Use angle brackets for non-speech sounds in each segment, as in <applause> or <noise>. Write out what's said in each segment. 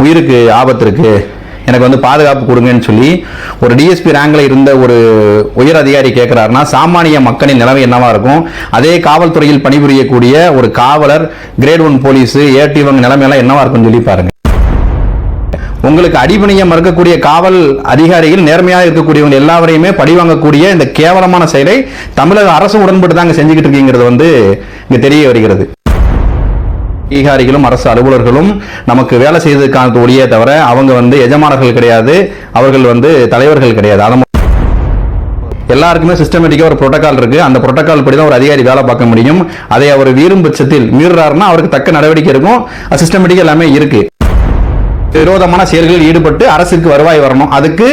உயிருக்கு ஆபத்து இருக்கு. எனக்கு வந்து பாதுகாப்பு கொடுங்கன்னு சொல்லி ஒரு டிஎஸ்பி ரேங்கில் இருந்த ஒரு உயர் அதிகாரி கேட்குறாருன்னா சாமானிய மக்களின் நிலைமை என்னவா இருக்கும்? அதே காவல்துறையில் பணிபுரியக்கூடிய ஒரு காவலர் கிரேட் ஒன் போலீஸு ஏடி நிலைமையெல்லாம் என்னவா இருக்கும்னு சொல்லி பாருங்க. உங்களுக்கு அடிபணியம் மறுக்கக்கூடிய காவல் அதிகாரிகள் நேர்மையாக இருக்கக்கூடியவங்க எல்லாவரையுமே பழி வாங்கக்கூடிய இந்த கேவலமான செயலை தமிழக அரசு உடன்பட்டு தாங்க செஞ்சுக்கிட்டு இருக்கீங்கிறது வந்து இங்கே தெரிய வருகிறது. அதிகாரிகளும் அரசு அலுவலர்களும் நமக்கு வேலை செய்ததுக்கான ஒளியே தவிர அவங்க வந்து எஜமானர்கள் கிடையாது அவர்கள் வந்து தலைவர்கள் கிடையாது. அதை எல்லாருக்குமே சிஸ்டமேட்டிக்காக ஒரு புரோட்டோகால் இருக்கு. அந்த புரோட்டோகால் படி தான் ஒரு அதிகாரி வேலை பார்க்க முடியும். அதை அவர் வீறும் பட்சத்தில் மீறுறாருன்னா அவருக்கு தக்க நடவடிக்கை இருக்கும் சிஸ்டமேட்டிக்காக எல்லாமே இருக்கு. விரோதமான செயல்களில் ஈடுபட்டு அரசுக்கு வருவாய் வரணும். அதுக்கு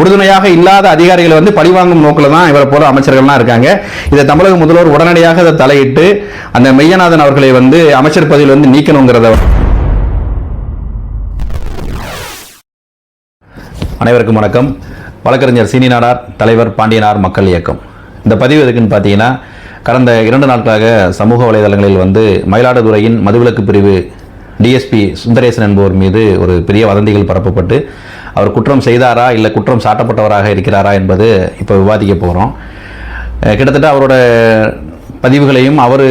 உறுதுணையாக இல்லாத அதிகாரிகளை வந்து பழிவாங்கும் நோக்கில் தான் இவரை போல அமைச்சர்கள்லாம் இருக்காங்க. இதை தமிழக முதல்வர் உடனடியாக அதை தலையிட்டு அந்த மெய்யநாதன் அவர்களை வந்து அமைச்சர் பதவியில் வந்து நீக்கணுங்கிறத அனைவருக்கும் வணக்கம். வழக்கறிஞர் சீனி நாடார் தலைவர் பாண்டியனார் மக்கள் இயக்கம். இந்த பதிவு எதுக்குன்னு பார்த்தீங்கன்னா கடந்த இரண்டு நாட்களாக சமூக வலைதளங்களில் வந்து மயிலாடுதுறையின் மதுவிலக்கு பிரிவு டிஎஸ்பி சுந்தரேசன் என்பவர் மீது ஒரு பெரிய வதந்திகள் பரப்பப்பட்டு அவர் குற்றம் செய்தாரா இல்லை குற்றம் சாட்டப்பட்டவராக இருக்கிறாரா என்பது இப்போ விவாதிக்க போகிறோம் கிட்டத்தட்ட அவரோட பதிவுகளையும் அவர்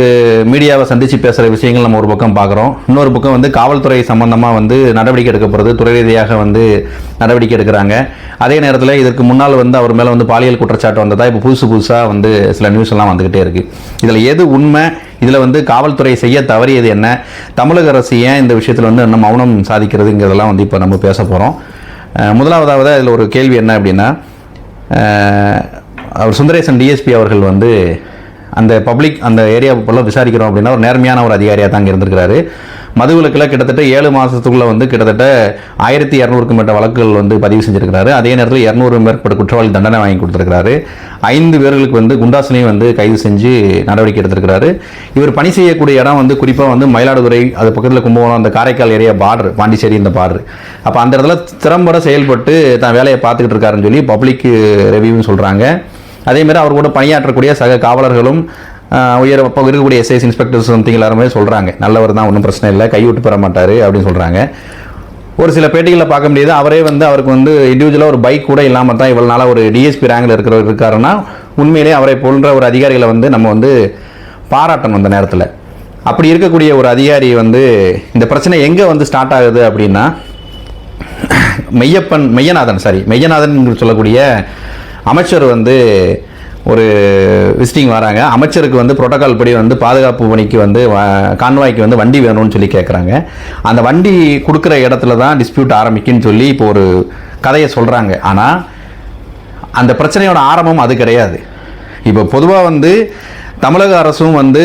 மீடியாவை சந்தித்து பேசுகிற விஷயங்கள் நம்ம ஒரு பக்கம் பார்க்குறோம். இன்னொரு பக்கம் வந்து காவல்துறை சம்பந்தமாக வந்து நடவடிக்கை எடுக்கப்படுறது துறை ரீதியாக வந்து நடவடிக்கை எடுக்கிறாங்க. அதே நேரத்தில் இதற்கு முன்னால் வந்து அவர் மேலே வந்து பாலியல் குற்றச்சாட்டு வந்ததா இப்போ புதுசு புதுசாக வந்து சில நியூஸ் எல்லாம் வந்துக்கிட்டே இருக்குது இதில் எது உண்மை இதில் வந்து காவல்துறை செய்ய தவறியது என்ன? தமிழக அரசு ஏன் இந்த விஷயத்தில் வந்து இன்னும் மௌனம் சாதிக்கிறதுங்கிறதெல்லாம் வந்து இப்போ நம்ம பேச போகிறோம் முதலாவதாவது அதில் ஒரு கேள்வி என்ன அப்படின்னா அவர் சுந்தரேசன் டிஎஸ்பி அவர்கள் வந்து அந்த பப்ளிக் அந்த ஏரியாவை ஃபுல்லாக விசாரிக்கிறோம் அப்படின்னா ஒரு நேர்மையான ஒரு அதிகாரியாக தான் இருந்திருக்கிறாரு. மதுவிலக்கில் கிட்டத்தட்ட ஏழு மாதத்துக்குள்ளே வந்து கிட்டத்தட்ட ஆயிரத்தி இரநூறுக்கும் மேற்பட்ட வழக்குகள் வந்து பதிவு செஞ்சுருக்கிறாரு. அதே நேரத்தில் இரநூறு மேற்பட்ட குற்றவாளி தண்டனை வாங்கி கொடுத்துருக்கிறாரு. ஐந்து பேர்களுக்கு வந்து குண்டாசிலையும் வந்து கைது செஞ்சு நடவடிக்கை எடுத்திருக்கிறாரு. இவர் பணி செய்யக்கூடிய இடம் வந்து குறிப்பாக வந்து மயிலாடுதுறை அது பக்கத்தில் கும்பகோணம் அந்த காரைக்கால் ஏரியா பார்டர் பாண்டிச்சேரி இந்த பார்டர் அப்போ அந்த இடத்துல திறம்பட செயல்பட்டு தான் வேலையை பார்த்துக்கிட்டு இருக்காருன்னு சொல்லி பப்ளிக் ரெவியூன்னு சொல்கிறாங்க அதேமாதிரி அவர் கூட பணியாற்றக்கூடிய சக காவலர்களும் உயர் இப்போ இருக்கக்கூடிய எஸ்ஐஸ் இன்ஸ்பெக்டர்ஸ் சம்திங் எல்லாருமே சொல்கிறாங்க நல்லவர் தான் ஒன்றும் பிரச்சனை இல்லை கைவிட்டு பெற மாட்டார் அப்படின்னு சொல்கிறாங்க ஒரு சில பேட்டிகளில் பார்க்க முடியாது அவரே வந்து அவருக்கு வந்து இண்டிவிஜுவலாக ஒரு பைக் கூட இல்லாமல் தான் இவ்வளோ நாளாக ஒரு டிஎஸ்பி ரேங்கில் இருக்கிறவர் இருக்காருன்னா உண்மையிலே அவரை போன்ற ஒரு அதிகாரிகளை வந்து நம்ம வந்து பாராட்டணும் அந்த நேரத்தில். அப்படி இருக்கக்கூடிய ஒரு அதிகாரி வந்து இந்த பிரச்சனை எங்கே வந்து ஸ்டார்ட் ஆகுது அப்படின்னா மெய்யப்பன் மெய்யநாதன் சாரி மெய்யநாதன் சொல்லக்கூடிய அமைச்சர் வந்து ஒரு விசிட்டிங் வராங்க. அமைச்சருக்கு வந்து புரோட்டோகால் படி வந்து பாதுகாப்பு பணிக்கு வந்து கான்வாய்க்கு வந்து வண்டி வேணும்னு சொல்லி கேட்குறாங்க அந்த வண்டி கொடுக்குற இடத்துல தான் டிஸ்பியூட் ஆரம்பிக்குன்னு சொல்லி இப்போ ஒரு கதையை சொல்கிறாங்க ஆனால் அந்த பிரச்சனையோட ஆரம்பம் அது கிடையாது. இப்போ பொதுவாக வந்து தமிழக அரசும் வந்து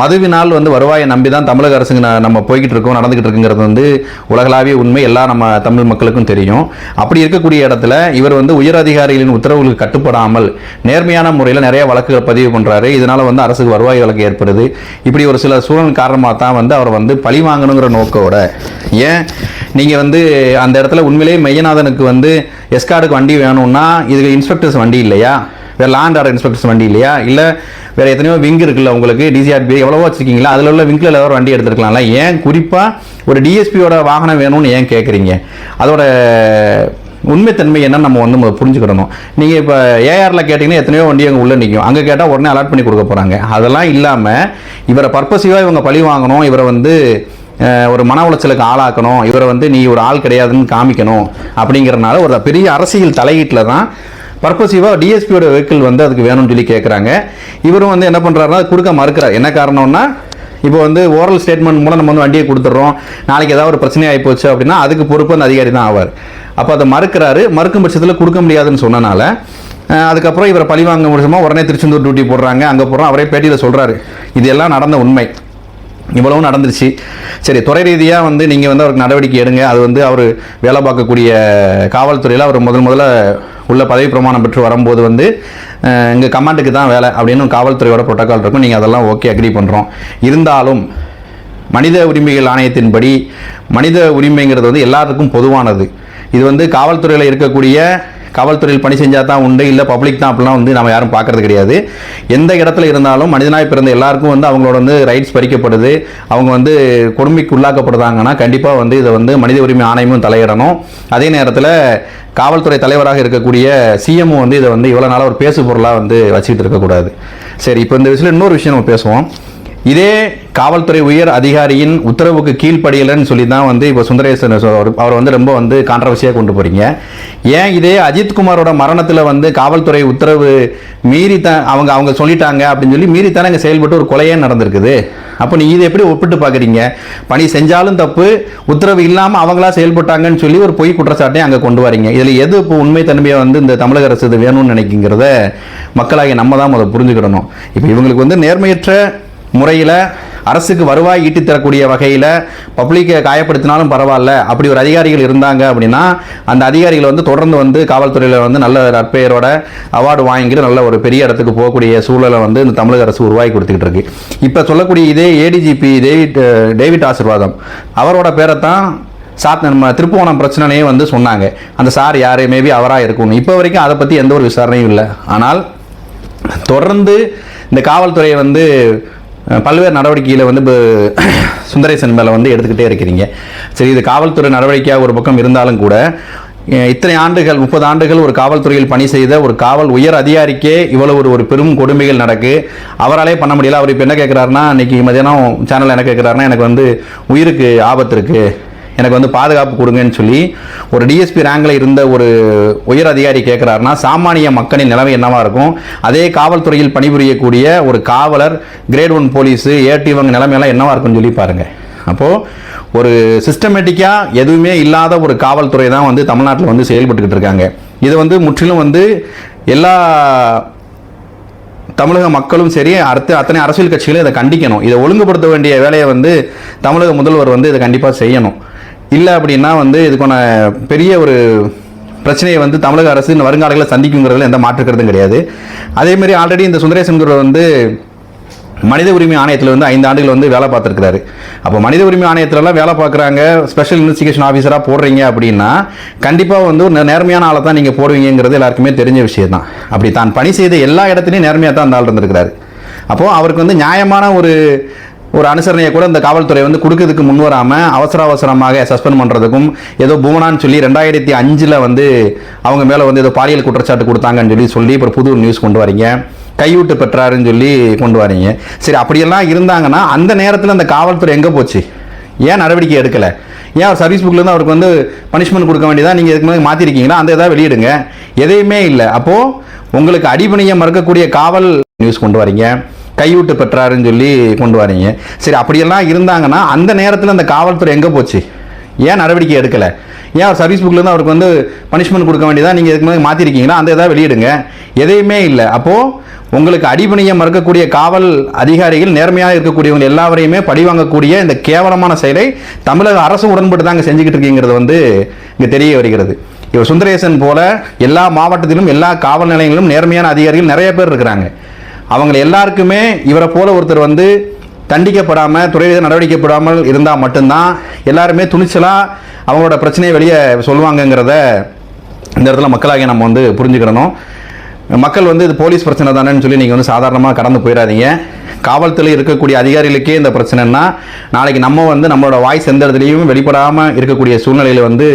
மதுவினால் வந்து வருவாயை நம்பி தான் தமிழக அரசுங்க நம்ம போய்கிட்டு இருக்கோம் நடந்துகிட்டு இருக்குங்கிறது வந்து உலகளாவிய உண்மை எல்லா நம்ம தமிழ் மக்களுக்கும் தெரியும். அப்படி இருக்கக்கூடிய இடத்துல இவர் வந்து உயர் அதிகாரிகளின் உத்தரவுகளுக்கு கட்டுப்படாமல் நேர்மையான முறையில் நிறைய வழக்குகள் பதிவு பண்ணுறாரு இதனால் வந்து அரசுக்கு வருவாய் வழக்கு ஏற்படுது. இப்படி ஒரு சில சூழல் காரணமாக தான் வந்து அவர் வந்து பழி வாங்கணுங்கிற நோக்கோட. ஏன்? நீங்கள் வந்து அந்த இடத்துல உண்மையிலேயே மையநாதனுக்கு வந்து எஸ்கார்டுக்கு வண்டி வேணும்னா இதுக்கு இன்ஸ்பெக்டர்ஸ் வண்டி இல்லையா? வேறு லேண்ட் ஆர்டர் இன்ஸ்பெக்டர்ஸ் வண்டி இல்லையா? இல்லை வேறு எத்தனையோ விங் இருக்குல்ல உங்களுக்கு? டிசிஆர்பி எவ்வளவோ வச்சுருக்கீங்களா? அதில் உள்ள விங்கில் ஏதாவது வண்டி எடுத்துருக்கலாம்ல. ஏன் குறிப்பாக ஒரு டிஎஸ்பியோட வாகனம் வேணும்னு ஏன் கேட்குறீங்க அதோட உண்மைத்தன்மை என்னன்னு நம்ம வந்து புரிஞ்சுக்கிடணும். நீங்கள் இப்போ ஏஆரில் கேட்டிங்கன்னா எத்தனையோ வண்டி அங்கே உள்ளே நிற்கும் அங்கே கேட்டால் உடனே அலாட் பண்ணி கொடுக்க போகிறாங்க அதெல்லாம் இல்லாமல் இவரை பர்பஸிவாக இவங்க பழி வாங்கணும். இவரை வந்து ஒரு மன உளைச்சலுக்கு ஆளாக்கணும். இவரை வந்து நீ ஒரு ஆள் கிடையாதுன்னு காமிக்கணும். அப்படிங்கிறனால ஒரு பெரிய அரசியல் தலையீட்டில் தான் பர்பஸிவாக டிஎஸ்பியோட வெஹிக்கிள் வந்து அதுக்கு வேணும்னு சொல்லி கேட்குறாங்க இவரும் வந்து என்ன பண்ணுறாருன்னா அது கொடுக்க மறுக்கிறார். என்ன காரணம்னா இப்போ வந்து ஓரல் ஸ்டேட்மெண்ட் மூலம் நம்ம வந்து வண்டியை கொடுத்துட்றோம். நாளைக்கு ஏதாவது ஒரு பிரச்சனை ஆகி போச்சு அப்படின்னா அதுக்கு பொறுப்பு அந்த அதிகாரி தான் ஆவார். அப்போ அதை மறுக்கிறாரு. மறுக்கும் பட்சத்தில் கொடுக்க முடியாதுன்னு சொன்னனால அதுக்கப்புறம் இவரை பழி வாங்க முடியுமா? உடனே திருச்செந்தூர் டியூட்டி போடுறாங்க. அங்கே போகிறோம் அவரே பேட்டியில் சொல்கிறாரு இது எல்லாம் நடந்த உண்மை. இவ்வளவும் நடந்துருச்சு. சரி துறை ரீதியாக வந்து நீங்கள் வந்து அவருக்கு நடவடிக்கை எடுங்க. அது வந்து அவர் வேலை பார்க்கக்கூடிய காவல்துறையில் அவர் முதல் முதல்ல உள்ள பதவி பிரமாணம் பெற்று வரும்போது வந்து எங்கள் கமாண்டுக்கு தான் வேலை அப்படின்னு காவல்துறையோட ப்ரோட்டோக்கால் இருக்கும். நீங்கள் அதெல்லாம் ஓகே அக்ரி பண்ணுறோம் இருந்தாலும் மனித உரிமைகள் ஆணையத்தின்படி மனித உரிமைங்கிறது வந்து எல்லாத்துக்கும் பொதுவானது. இது வந்து காவல்துறையில் இருக்கக்கூடிய காவல்துறையில் பணி செஞ்சால் தான் உண்டு இல்லை பப்ளிக் தான் அப்படிலாம் வந்து நம்ம யாரும் பார்க்கறது கிடையாது. எந்த இடத்துல இருந்தாலும் மனிதனாய் பிறந்த எல்லாருக்கும் வந்து அவங்களோட வந்து ரைட்ஸ் பறிக்கப்படுது. அவங்க வந்து கொடுமைக்கு உள்ளாக்கப்படுதாங்கன்னா கண்டிப்பாக வந்து இதை வந்து மனித உரிமை ஆணையமும் தலையிடணும். அதே நேரத்தில் காவல்துறை தலைவராக இருக்கக்கூடிய சிஎம்ஓ வந்து இதை வந்து இவ்வளோ நாளாக ஒரு பேசு பொருளாக வந்து வச்சுக்கிட்டு இருக்கக்கூடாது. சரி இப்போ இந்த விஷயத்தில் இன்னொரு விஷயம் நம்ம பேசுவோம். இதே காவல்துறை உயர் அதிகாரியின் உத்தரவுக்கு கீழ்ப்படியலன்னு சொல்லி தான் வந்து இப்போ சுந்தரேசன் அவர் வந்து ரொம்ப வந்து கான்ட்ரவர்சியாக கொண்டு போகிறீங்க ஏன் இதே அஜித்குமாரோட மரணத்தில் வந்து காவல்துறை உத்தரவு மீறி தான் அவங்க அவங்க சொல்லிட்டாங்க அப்படின்னு சொல்லி மீறி தானே செயல்பட்டு ஒரு கொலையே நடந்திருக்குது? அப்போ நீ இதை எப்படி ஒப்பிட்டு பார்க்குறீங்க? பணி செஞ்சாலும் தப்பு உத்தரவு இல்லாமல் அவங்களா செயல்பட்டாங்கன்னு சொல்லி ஒரு பொய் குற்றச்சாட்டையும் அங்கே கொண்டு வரீங்க. இதில் எது இப்போ உண்மை தன்மையை வந்து இந்த தமிழக அரசு இது வேணும்னு நினைக்கிங்கிறத மக்களாகிய நம்ம தான் அதை புரிஞ்சுக்கிடணும். இப்போ இவங்களுக்கு வந்து நேர்மையற்ற முறையில் அரசுக்கு வருவாய் ஈட்டி தரக்கூடிய வகையில் பப்ளிக்கை காயப்படுத்தினாலும் பரவாயில்ல. அப்படி ஒரு அதிகாரிகள் இருந்தாங்க அப்படின்னா அந்த அதிகாரிகள் வந்து தொடர்ந்து வந்து காவல்துறையில் வந்து நல்ல நற்பெயரோட அவார்டு வாங்கிட்டு நல்ல ஒரு பெரிய இடத்துக்கு போகக்கூடிய சூழலை வந்து இந்த தமிழக அரசு உருவாக்கி கொடுத்துக்கிட்டு இருக்கு. இப்போ சொல்லக்கூடிய இதே ஏடிஜிபி டேவிட் டேவிட் ஆசிர்வாதம் அவரோட பேரை தான் சாத் நம்ம திருப்புவனம் பிரச்சனையே வந்து சொன்னாங்க. அந்த சார் யார்? மேபி அவராக இருக்கணும். இப்போ வரைக்கும் அதை பற்றி எந்த ஒரு விசாரணையும் இல்லை. ஆனால் தொடர்ந்து இந்த காவல்துறையை வந்து பல்வேறு நடவடிக்கையில் வந்து இப்போ <coughs> சுந்தரேசன் மேலே வந்து எடுத்துக்கிட்டே இருக்கிறீங்க. சரி இது காவல்துறை நடவடிக்கையாக ஒரு பக்கம் இருந்தாலும் கூட இத்தனை ஆண்டுகள் முப்பது ஆண்டுகள் ஒரு காவல்துறையில் பணி செய்த ஒரு காவல் உயர் அதிகாரிக்கே இவ்வளவு ஒரு ஒரு பெரும் கொடுமைகள் நடக்கு. அவராலே பண்ண முடியல. அவர் இப்போ என்ன கேட்குறாருன்னா இன்றைக்கி மதியானம் சேனல் என்ன கேட்குறாருன்னா எனக்கு வந்து உயிருக்கு ஆபத்து இருக்குது எனக்கு வந்து பாதுகாப்பு கொடுங்கன்னு சொல்லி ஒரு டிஎஸ்பி ரேங்கில் இருந்த ஒரு உயர் அதிகாரி கேட்குறாருன்னா சாமானிய மக்களின் நிலைமை என்னவாக இருக்கும்? அதே காவல்துறையில் பணிபுரியக்கூடிய ஒரு காவலர் கிரேட் ஒன் போலீஸு ஏடி இவங்க நிலைமையெல்லாம் என்னவாக இருக்கும்னு சொல்லி பாருங்கள் அப்போது ஒரு சிஸ்டமேட்டிக்காக எதுவுமே இல்லாத ஒரு காவல்துறை தான் வந்து தமிழ்நாட்டில் வந்து செயல்பட்டுக்கிட்டு இருக்காங்க. இது வந்து முற்றிலும் வந்து எல்லா தமிழக மக்களும் சரி அடுத்த அத்தனை அரசியல் கட்சிகளும் இதை கண்டிக்கணும். இதை ஒழுங்குபடுத்த வேண்டிய வேலையை வந்து தமிழக முதல்வர் வந்து இதை கண்டிப்பாக செய்யணும். இல்லை அப்படின்னா வந்து இதுக்கான பெரிய ஒரு பிரச்சனையை வந்து தமிழக அரசு இந்த வருங்காலங்களில் சந்திக்குங்கிறதுல எந்த மாற்றுக்கிறதும் கிடையாது. அதேமாரி ஆல்ரெடி இந்த சுந்தரேசன்கிறவர் வந்து மனித உரிமை ஆணையத்தில் வந்து ஐந்து ஆண்டுகள் வந்து வேலை பார்த்துருக்கிறாரு. அப்போ மனித உரிமை ஆணையத்திலலாம் வேலை பார்க்குறாங்க ஸ்பெஷல் இன்வெஸ்டிகேஷன் ஆஃபீஸராக போடுறீங்க அப்படின்னா கண்டிப்பாக வந்து ஒரு நேர்மையான ஆளை தான் நீங்கள் போடுவீங்கிறது எல்லாருக்குமே தெரிஞ்ச விஷயம் தான் அப்படி தான் பணி செய்த எல்லா இடத்துலையும் நேர்மையாக தான் அந்த ஆள் இருந்திருக்கிறாரு. அப்போது அவருக்கு வந்து நியாயமான ஒரு ஒரு அனுசரணையை கூட இந்த காவல்துறை வந்து கொடுக்கறதுக்கு முன் வராமல் அவசர அவசரமாக சஸ்பெண்ட் பண்ணுறதுக்கும் ஏதோ பூமனான்னு சொல்லி ரெண்டாயிரத்தி அஞ்சில் வந்து அவங்க மேலே வந்து ஏதோ பாலியல் குற்றச்சாட்டு கொடுத்தாங்கன்னு சொல்லி சொல்லி இப்போ புது நியூஸ் கொண்டு வரீங்க. கையூட்டு பெற்றாருன்னு சொல்லி கொண்டு வரீங்க. சரி அப்படியெல்லாம் இருந்தாங்கன்னா அந்த நேரத்தில் அந்த காவல்துறை எங்கே போச்சு? ஏன் நடவடிக்கை எடுக்கலை? ஏன் அவர் சர்வீஸ் புக்லேருந்து அவருக்கு வந்து பனிஷ்மெண்ட் கொடுக்க வேண்டியதாக நீங்கள் இதுக்கு முன்னாடி மாற்றிருக்கீங்களா அந்த இதாக வெளியிடுங்க. எதையுமே இல்லை. அப்போது உங்களுக்கு அடிபணியை மறுக்கக்கூடிய காவல் நியூஸ் கொண்டு வரீங்க. கைவிட்டு பெற்றாருன்னு சொல்லி கொண்டு வரீங்க சரி அப்படியெல்லாம் இருந்தாங்கன்னா அந்த நேரத்தில் அந்த காவல்துறை எங்கே போச்சு? ஏன் நடவடிக்கை எடுக்கலை? ஏன் அவர் சர்வீஸ் புக்லேருந்து அவருக்கு வந்து பனிஷ்மெண்ட் கொடுக்க வேண்டியதாக நீங்கள் இதுக்கு முன்னாடி மாற்றிருக்கீங்களா அந்த இதாக வெளியிடுங்க. எதையுமே இல்லை. அப்போது உங்களுக்கு அடிபணியம் மறுக்கக்கூடிய காவல் அதிகாரிகள் நேர்மையாக இருக்கக்கூடியவங்க எல்லாவரையுமே பழிவாங்கக்கூடிய இந்த கேவலமான செயலை தமிழக அரசு உடன்பட்டு தாங்க செஞ்சுக்கிட்டு இருக்கீங்கிறது வந்து இங்கே தெரிய வருகிறது. இவர் சுந்தரேசன் போல எல்லா மாவட்டத்திலும் எல்லா காவல் நிலையங்களிலும் நேர்மையான அதிகாரிகள் நிறைய பேர் இருக்கிறாங்க. அவங்க எல்லாருக்குமே இவரை போல ஒருத்தர் வந்து தண்டிக்கப்படாமல் துறை நடவடிக்கைப்படாமல் இருந்தால் மட்டும்தான் எல்லாருமே துணிச்சலாக அவங்களோட பிரச்சனையை வெளியே சொல்லுவாங்கங்கிறத இந்த இடத்துல மக்களாகிய நம்ம வந்து புரிஞ்சுக்கிடணும். மக்கள் வந்து இது போலீஸ் பிரச்சனை தானேன்னு சொல்லி நீங்கள் வந்து சாதாரணமாக கடந்து போயிடாதீங்க. காவல்துறை இருக்கக்கூடிய அதிகாரிகளுக்கே இந்த பிரச்சனைனா நாளைக்கு நம்ம வந்து நம்மளோட வாய்ஸ் எந்த இடத்துலையும் வெளிப்படாமல் இருக்கக்கூடிய சூழ்நிலையில் வந்து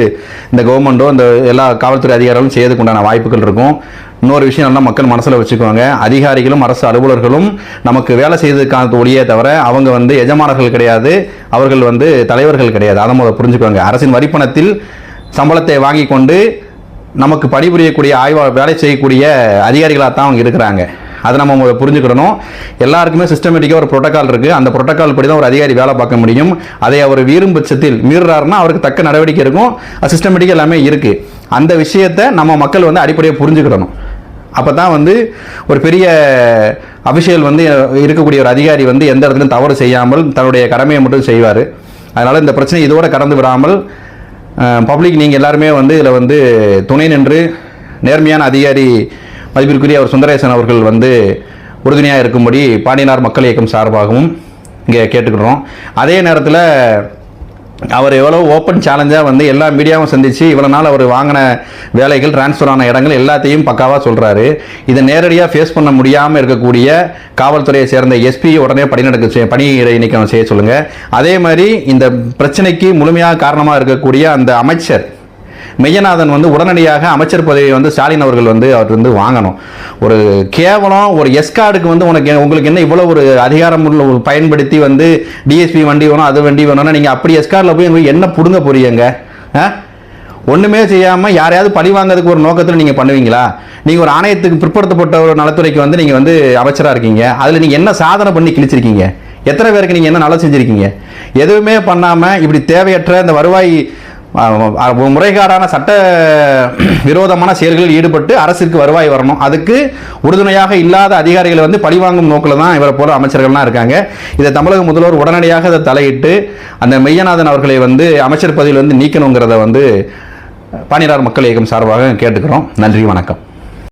இந்த கவர்மெண்ட்டோ இந்த எல்லா காவல்துறை அதிகாரிகளும் செய்யறதுக்கு உண்டான வாய்ப்புகள் இருக்கும். இன்னொரு விஷயம் நல்லா மக்கள் மனசில் வச்சுக்குவாங்க. அதிகாரிகளும் அரசு அலுவலர்களும் நமக்கு வேலை செய்ததுக்கான ஒளியே தவிர அவங்க வந்து எஜமானர்கள் கிடையாது. அவர்கள் வந்து தலைவர்கள் கிடையாது. அதை முதல்ல புரிஞ்சுக்குவாங்க. அரசின் வரிப்பணத்தில் சம்பளத்தை வாங்கி கொண்டு நமக்கு பணிபுரியக்கூடிய ஆய்வா வேலை செய்யக்கூடிய அதிகாரிகளாக தான் அவங்க இருக்கிறாங்க. அதை நம்ம புரிஞ்சுக்கிடணும். எல்லாருக்குமே சிஸ்டமேட்டிக்காக ஒரு ப்ரோட்டோக்கால் இருக்குது அந்த ப்ரோட்டோக்கால் படி தான் ஒரு அதிகாரி வேலை பார்க்க முடியும். அதை அவர் வீறும் பட்சத்தில் மீறுறாருன்னா அவருக்கு தக்க நடவடிக்கை இருக்கும். சிஸ்டமேட்டிக்காக எல்லாமே இருக்குது அந்த விஷயத்தை நம்ம மக்கள் வந்து அடிப்படையாக புரிஞ்சுக்கிடணும். அப்போ தான் வந்து ஒரு பெரிய அபிஷியல் வந்து இருக்கக்கூடிய ஒரு அதிகாரி வந்து எந்த இடத்துலையும் தவறு செய்யாமல் தன்னுடைய கடமையை மட்டும் செய்வார். அதனால் இந்த பிரச்சனை இதோட கடந்து விடாமல் பப்ளிக் நீங்கள் எல்லாருமே வந்து இதில் வந்து துணை நின்று நேர்மையான அதிகாரி மதிப்பிற்குரிய அவர் சுந்தரேசன் அவர்கள் வந்து உறுதுணையாக இருக்கும்படி பாண்டியனார் மக்கள் இயக்கம் சார்பாகவும் இங்கே கேட்டுக்கிறோம். அதே நேரத்தில் அவர் எவ்வளோ ஓப்பன் சேலஞ்சாக வந்து எல்லா மீடியாவும் சந்திச்சு இவ்வளோ நாள் அவர் வாங்கின வேலைகள் ட்ரான்ஸ்ஃபர் ஆன இடங்கள் எல்லாத்தையும் பக்காவாக சொல்கிறாரு இதை நேரடியாக ஃபேஸ் பண்ண முடியாமல் இருக்கக்கூடிய காவல்துறையை சேர்ந்த எஸ்பி உடனே பணிநடக்க செய்ய பணி இடைநீக்கம் செய்ய சொல்லுங்கள் அதே மாதிரி இந்த பிரச்சனைக்கு முழுமையாக காரணமாக இருக்கக்கூடிய அந்த அமைச்சர் மெய்யநாதன் வந்து உடனடியாக அமைச்சர் பதவியை வந்து ஸ்டாலின் அவர்கள் வந்து அவர் வந்து வாங்கணும். ஒரு கேவலம் ஒரு எஸ்கார்டுக்கு வந்து உனக்கு உங்களுக்கு என்ன இவ்வளோ ஒரு அதிகாரம் உள்ள பயன்படுத்தி வந்து டிஎஸ்பி வண்டி வேணும் அது வண்டி வேணும்னா நீங்கள் அப்படி எஸ்கார்டில் போய் என்ன பிடுங்க போறீங்க ஆ? ஒன்றுமே செய்யாமல் யாரையாவது பழி வாங்கிறதுக்கு ஒரு நோக்கத்தில் நீங்கள் பண்ணுவீங்களா? நீங்கள் ஒரு ஆணையத்துக்கு பிற்படுத்தப்பட்ட ஒரு நலத்துறைக்கு வந்து நீங்கள் வந்து அமைச்சராக இருக்கீங்க. அதில் நீங்கள் என்ன சாதனை பண்ணி கிழிச்சிருக்கீங்க? எத்தனை பேருக்கு நீங்கள் என்ன நல்லா செஞ்சுருக்கீங்க? எதுவுமே பண்ணாமல் இப்படி தேவையற்ற இந்த வருவாய் முறைகேடான சட்ட விரோதமான செயல்களில் ஈடுபட்டு அரசிற்கு வருவாய் வரணும். அதுக்கு உறுதுணையாக இல்லாத அதிகாரிகளை வந்து பழிவாங்கும் நோக்கில் தான் இவரை போல அமைச்சர்கள்லாம் இருக்காங்க. இதை தமிழக முதல்வர் உடனடியாக அதை தலையிட்டு அந்த மெய்யநாதன் அவர்களை வந்து அமைச்சர் பதவியில் வந்து நீக்கணுங்கிறத வந்து பாணியார் மக்கள் இயக்கம் சார்பாக கேட்டுக்கிறோம். நன்றி வணக்கம்.